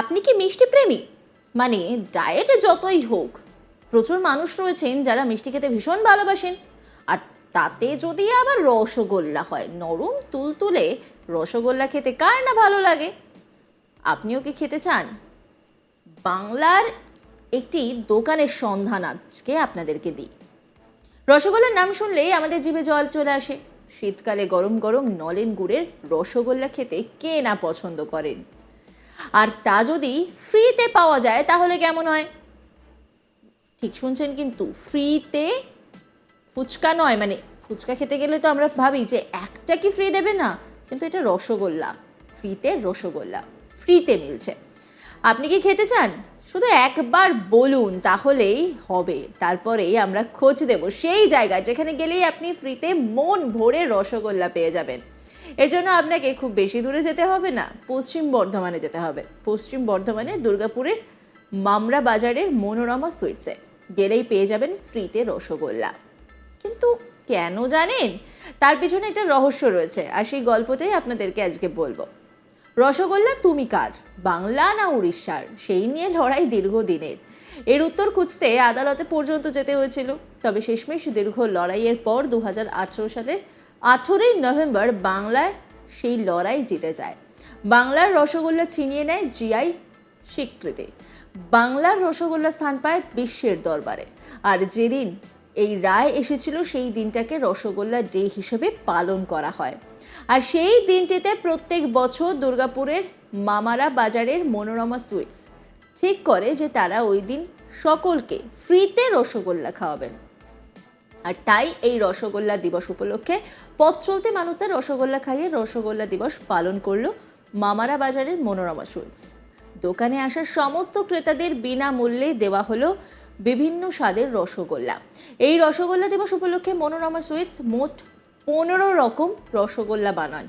আপনি কি মিষ্টি প্রেমী? মানে ডায়েটে যতই হোক, প্রচুর মানুষ রয়েছেন যারা মিষ্টি খেতে ভীষণ ভালোবাসেন। আর তাতে যদি আবার রসগোল্লা হয়, নরম তুলতুলে রসগোল্লা খেতে কার না ভালো লাগে? আপনিও কি খেতে চান? বাংলার একটি দোকানের সন্ধান আজকে আপনাদেরকে দিই। রসগোল্লার নাম শুনলেই আমাদের জিভে জল চলে আসে। শীতকালে গরম গরম নলেন গুড়ের রসগোল্লা খেতে কে না পছন্দ করেন? আর তা যদি ফ্রিতে পাওয়া যায়, তাহলে কেমন হয়? ঠিক শুনছেন কিন্তু ফ্রিতে ফুচকা নয় মানে ফুচকা খেতে গেলে তো আমরা ভাবি যে একটা কি ফ্রি দেবে না, কিন্তু এটা রসগোল্লা। ফ্রিতে রসগোল্লা। ফ্রিতে মিলছে। আপনি কি খেতে চান? শুধু একবার বলুন, তাহলেই হবে। তারপরেই আমরা খোঁজ দেব সেই জায়গায়, যেখানে গেলেই আপনি ফ্রিতে মন ভরে রসগোল্লা পেয়ে যাবেন। এর জন্য আপনাকে খুব বেশি দূরে যেতে হবে না, পশ্চিম বর্ধমানে যেতে হবে। পশ্চিম বর্ধমানে দুর্গাপুরের মামরা বাজারের মনোরমা সুইটসে গেলেই পেয়ে যাবেন ফ্রিতে রসগোল্লা। কিন্তু কেন জানেন? তার পিছনে একটা রহস্য রয়েছে, আর সেই গল্পটাই আপনাদেরকে আজকে বলব। রসগোল্লা তুমি কার? বাংলা না উড়িষ্যার? সেই নিয়ে লড়াই দীর্ঘদিনের। এর উত্তর খুঁজতে আদালতে পর্যন্ত যেতে হয়েছিল, তবে শেষমেশ দীর্ঘ লড়াইয়ের পর দু হাজার আঠেরো সালের আঠেরোই নভেম্বর বাংলায় সেই লড়াই জিতে যায়। বাংলার রসগোল্লা ছিনিয়ে নেয় জিআই স্বীকৃতি। বাংলার রসগোল্লা স্থান পায় বিশ্বের দরবারে। আর যেদিন এই রায় এসেছিল, সেই দিনটাকে রসগোল্লা ডে হিসেবে পালন করা হয়। আর সেই দিনটিতে প্রত্যেক বছর দুর্গাপুরের মামারা বাজারের মনোরমা সুইটস ঠিক করে যে তারা ওই দিন সকলকে ফ্রিতে রসগোল্লা খাওয়াবেন। আর তাই এই রসগোল্লা দিবস উপলক্ষে পথ চলতে মানুষদের রসগোল্লা খাইয়ে রসগোল্লা দিবস পালন করল মামারা বাজারের মনোরমা সুইটস। দোকানে আসা সমস্ত ক্রেতাদের বিনামূল্যে দেওয়া হলো বিভিন্ন স্বাদের রসগোল্লা। এই রসগোল্লা দিবস উপলক্ষে মনোরমা সুইটস মোট পনেরো রকম রসগোল্লা বানান।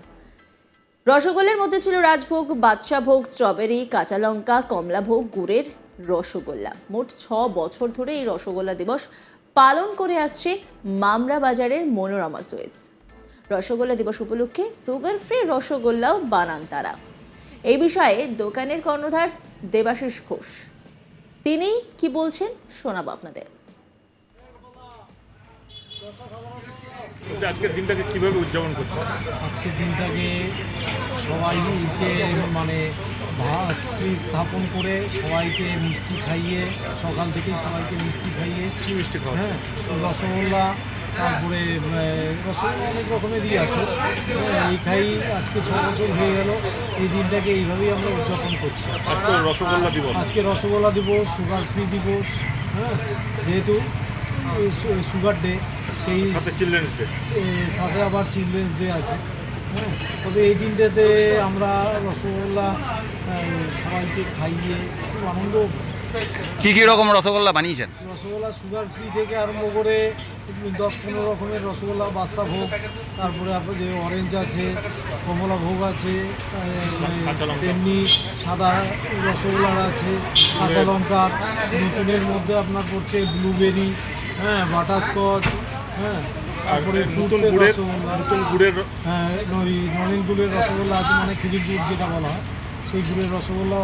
রসগোল্লার মধ্যে ছিল রাজভোগ বাদশাভোগ স্ট্রবেরি, কাঁচা লঙ্কা কমলাভোগ গুড়ের রসগোল্লা। মোট ছ বছর ধরে এই রসগোল্লা দিবস পালন করে আসছে মামরা বাজারের মনোরমা সুইটস। রসগোল্লা দিবস উপলক্ষে সুগার ফ্রি রসগোল্লাও বানান তারা। এই বিষয়ে দোকানের কর্ণধার দেবাশিস ঘোষ। তিনি কি বলছেন শোনাবো আপনাদের। আজকের দিনটাকে কীভাবে উদযাপন করছে আজকের দিনটাকে সবাই উঠে মানে ভাতৃ স্থাপন করে সবাইকে মিষ্টি খাইয়ে সকাল থেকেই সবাইকে মিষ্টি খাইয়ে কি মিষ্টি খাওয়া হ্যাঁ রসগোল্লা তারপরে রসগোল্লা অনেক রকমেরই আছে। এই খাই আজকে ছ বছর হয়ে গেল এই দিনটাকে এইভাবেই আমরা উদযাপন করছি। আজকে রসগোল্লা দিবস। আজকে রসগোল্লা দিবস সুগার ফ্রি দিবস হ্যাঁ যেহেতু সুগার ডে সেই সাথে চিলড্রেন্স ডে সাথে আবার চিলড্রেন্স ডে আছে হ্যাঁ? তবে এই দিনটাতে আমরা রসগোল্লা সবাইকে খাইয়ে খুব আনন্দ কি কি রকম রসগোল্লা বানিয়েছেন? রসগোল্লা সুগার ফ্রি থেকে আরম্ভ করে দশ পনেরো রকমের রসগোল্লা বাদশা ভোগ তারপরে আপনার যে অরেঞ্জ আছে কমলা ভোগ আছে তেমনি সাদা রসগোল্লার আছে কাঁচা লঙ্কার নতুনের মধ্যে আপনার পড়ছে ব্লুবেরি হ্যাঁ বাটারস্কচ হ্যাঁ। তারপরে নতুন গুড়ের নতুন গুড়ের হ্যাঁ ওই নলেন গুড়ের রসগোল্লা আছে মানে খেজুর গুড় যেটা বলা হয় সেই গুড়ের রসগোল্লা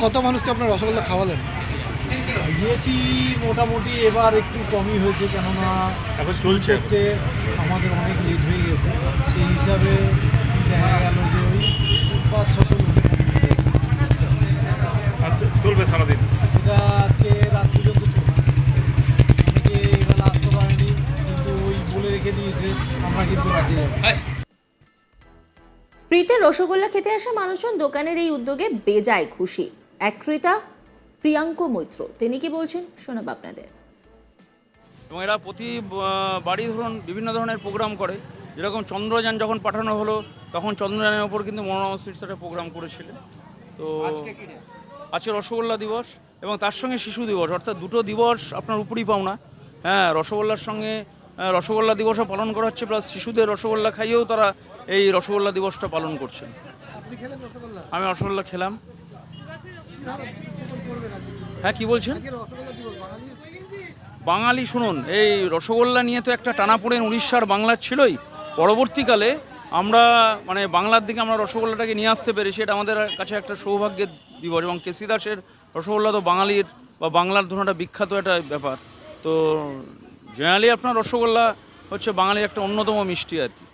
কত মানুষকে আপনার রসগোল্লা খাওয়ালেন? গিয়েছি মোটামুটি এবার একটু কমই হয়েছে কেননা এখন চলছে। আমাদের অনেক লেট হয়ে গেছে। সেই হিসাবে দেখা গেল যে ওই পাঁচ ছশো ফ্রিতে রসগোল্লা খেতে আসা মানুষজন দোকানের এই উদ্যোগে বেজায় খুশি। এক ক্রেতা প্রিয়াঙ্ক মৈত্র। তিনি কি বলছেন শোনাবো আপনাদের। এবং এরা প্রতি বাড়ি ধরুন বিভিন্ন ধরনের প্রোগ্রাম করে। যেরকম চন্দ্রযান যখন পাঠানো হলো তখন চন্দ্রযানের ওপর কিন্তু মনোরমা সুইটস একটা প্রোগ্রাম করেছিলেন তো আজকে রসগোল্লা দিবস এবং তার সঙ্গে শিশু দিবস। অর্থাৎ দুটো দিবস আপনার উপরই পাওনা। হ্যাঁ রসগোল্লার সঙ্গে রসগোল্লা দিবসও পালন করা হচ্ছে প্লাস শিশুদের রসগোল্লা খাইয়েও তারা এই রসগোল্লা দিবসটা পালন করছেন। আমি রসগোল্লা খেলাম। হ্যাঁ কি বলছেন? বাঙালি, শুনুন, এই রসগোল্লা নিয়ে তো একটা টানাপোড়েন উড়িষ্যার বাংলার ছিলই। পরবর্তীকালে আমরা মানে বাংলার দিকে আমরা রসগোল্লাটাকে নিয়ে আসতে পেরেছি। এটা আমাদের কাছে একটা সৌভাগ্যের দিবস এবং কেসি দাসের রসগোল্লা তো বাঙালির বা বাংলার ধরুন একটা বিখ্যাত একটা ব্যাপার। তো জেনারেলি আপনার রসগোল্লা হচ্ছে বাঙালির একটা অন্যতম মিষ্টি আর কি।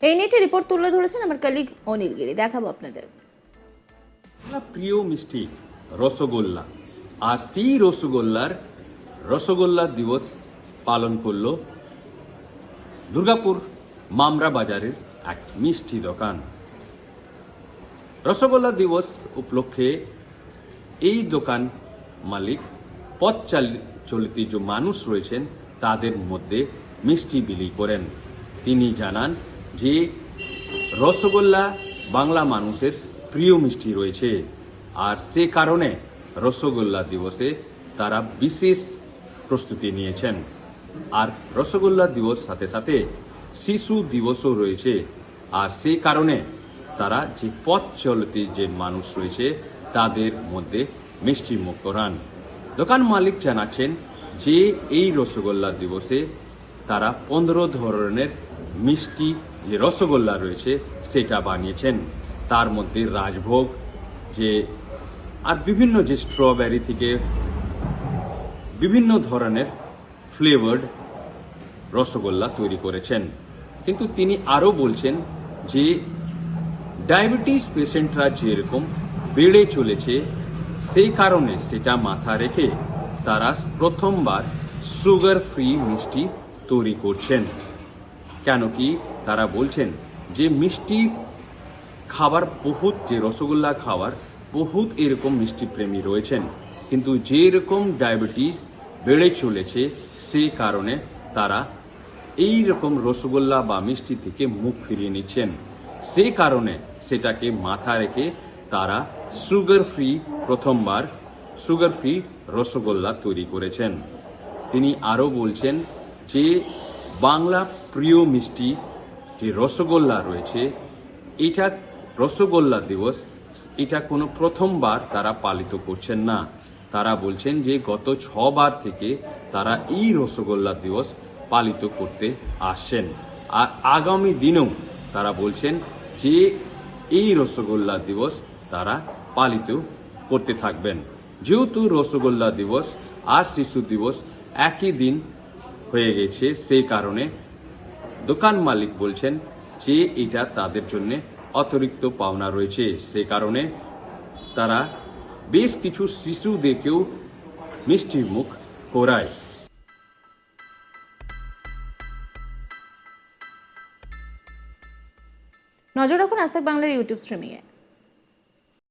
এই নিয়ে একটি রিপোর্ট তুলে ধরেছেন আমার কালিগ অনিল গিরি। দেখাবো আপনাদের। প্রিয় মিষ্টি, রসগোল্লা। আর সেই রসগোল্লার রসগোল্লা দিবস পালন করল দুর্গাপুর মামরা বাজারের এক মিষ্টি দোকান। রসগোল্লা দিবস উপলক্ষে এই দোকান মালিক পথ চাল- চলিত যে মানুষ রয়েছেন, তাদের মধ্যে মিষ্টি বিলি করেন। তিনি জানান যে রসগোল্লা বাংলা মানুষের প্রিয় মিষ্টি রয়েছে। আর সে কারণে রসগোল্লা দিবসে তারা বিশেষ প্রস্তুতি নিয়েছেন। আর রসগোল্লা দিবস সাথে সাথে শিশু দিবসও রয়েছে। আর সেই কারণে তারা যে পথ চলতি যে মানুষ রয়েছে, তাদের মধ্যে মিষ্টি মুখ করান দোকান মালিক জানাচ্ছেন যে, এই রসগোল্লা দিবসে তারা পনেরো ধরনের মিষ্টি যে রসগোল্লা রয়েছে, সেটা বানিয়েছেন। তার মধ্যে রাজভোগ, যে আর বিভিন্ন যে স্ট্রবেরি থেকে বিভিন্ন ধরনের ফ্লেভার্ড রসগোল্লা তৈরি করেছেন। কিন্তু তিনি আরও বলছেন যে ডায়াবেটিস পেশেন্টরা যেরকম বেড়ে চলেছে, সেই কারণে সেটা মাথা রেখে তারা প্রথমবার সুগার ফ্রি মিষ্টি তৈরি করছেন। কেন কি তারা বলছেন, যে মিষ্টি খাবার বহুত, যে রসগোল্লা খাওয়ার বহুত এরকম মিষ্টি প্রেমী রয়েছেন, কিন্তু যেরকম ডায়াবেটিস বেড়ে চলেছে সেই কারণে তারা এই রকম রসগোল্লা বা মিষ্টি থেকে মুখ ফিরিয়ে নিচ্ছেন। সে কারণে সেটাকে মাথা রেখে তারা সুগার ফ্রি প্রথমবার সুগার ফ্রি রসগোল্লা তৈরি করেছেন। তিনি আরও বলছেন যে, বাংলা প্রিয় মিষ্টি যে রসগোল্লা রয়েছে। এটা রসগোল্লা দিবস। এটা কোনো প্রথমবার তারা পালিত করছেন না। তারা বলছেন যে গত ছবার থেকে তারা এই রসগোল্লা দিবস পালিত করতে আসছেন। আর আগামী দিনেও তারা বলছেন যে এই রসগোল্লা দিবস তারা পালিত করতে থাকবেন। যেহেতু রসগোল্লা দিবস আর শিশু দিবস একই দিন হয়ে গেছে, সেই কারণে দোকান মালিক বলছেন যে এটা তাদের জন্য অতিরিক্ত পাওনা রয়েছে। সে কারণে তারা বেশ কিছু শিশুদেরকেও মিষ্টি মুখ করায়। নজর রাখুন আজ বাংলার ইউটিউব স্ট্রিমিংয়ে।